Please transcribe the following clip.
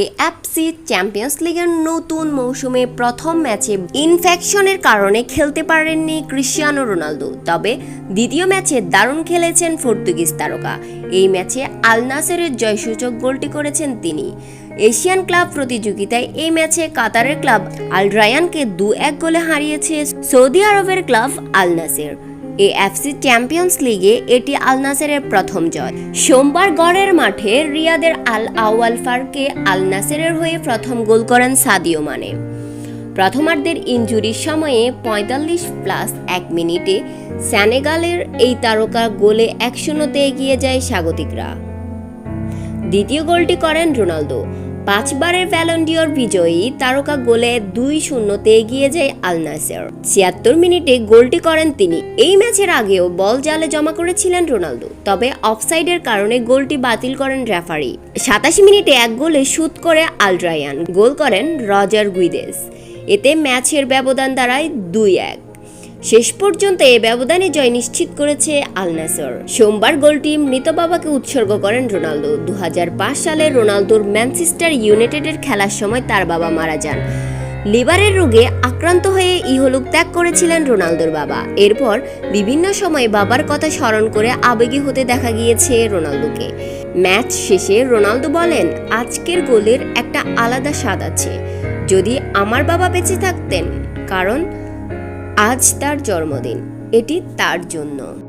AFC champions লিগের নতুন মৌসুমে প্রথম ম্যাচে ইনফেকশনের কারণে খেলতে পারেননি ক্রিশ্চিয়ানো রোনালদো। তবে দ্বিতীয় ম্যাচে দারুণ খেলেছেন পর্তুগিজ তারকা। এই ম্যাচে আল নাসেরের জয়সূচক গোলটি করেছেন তিনি। এশিয়ান ক্লাব প্রতিযোগিতায় এই ম্যাচে কাতারের ক্লাব আল রায়ানকে দু এক গোলে হারিয়েছে সৌদি আরবের club Al Nassr. AFC champions লিগে এটি আল নাসেরের প্রথম জয়। সোমবার গড়ের মাঠে রিয়াদের আল আওয়াল ফারকে আল নাসেরের হয়ে প্রথম গোল করেন সাদিও মানে। প্রথমার্ধের ইনজুরির সময়ে পঁয়তাল্লিশ প্লাস এক মিনিটে সেনেগালের এই তারকা গোলে এক শূন্যতে এগিয়ে যায় স্বাগতিকরা। দ্বিতীয় গোলটি করেন রোনালদো। পাঁচবারের ভ্যালন্ডিয়র বিজয়ী তারকা গোলে দুই শূন্যতে এগিয়ে যায় আল নাসের ছিয়াত্তর মিনিটে গোলটি করেন তিনি। এই ম্যাচের আগেও বল জালে জমা করেছিলেন রোনালদো, তবে অফসাইডের কারণে গোলটি বাতিল করেন রেফারি। সাতাশি মিনিটে এক গোলে শুট করে আলড্রায়ান গোল করেন রজার গুইদেস। এতে ম্যাচের ব্যবধান দাঁড়ায় দুই এক। শেষ পর্যন্ত এ ব্যবধানে জয় নিশ্চিত করেছে আল নাসর। সোমবার গোলটি মৃত বাবাকে উৎসর্গ করেন রোনালদো। দু হাজার পাঁচ সালে রোনালদোর ম্যানচেস্টার ইউনাইটেডের খেলার সময় তার বাবা মারা যান। লিভারের রোগে আক্রান্ত হয়ে ইহলোক ত্যাগ করেছিলেন রোনালদোর বাবা। এরপর বিভিন্ন সময়ে বাবার কথা স্মরণ করে আবেগী হতে দেখা গিয়েছে রোনালদোকে। ম্যাচ শেষে রোনালদো বলেন, আজকের গোলের একটা আলাদা স্বাদ আছে। যদি আমার বাবা বেঁচে থাকতেন, কারণ আজ তার জন্মদিন এটি তার জন্য।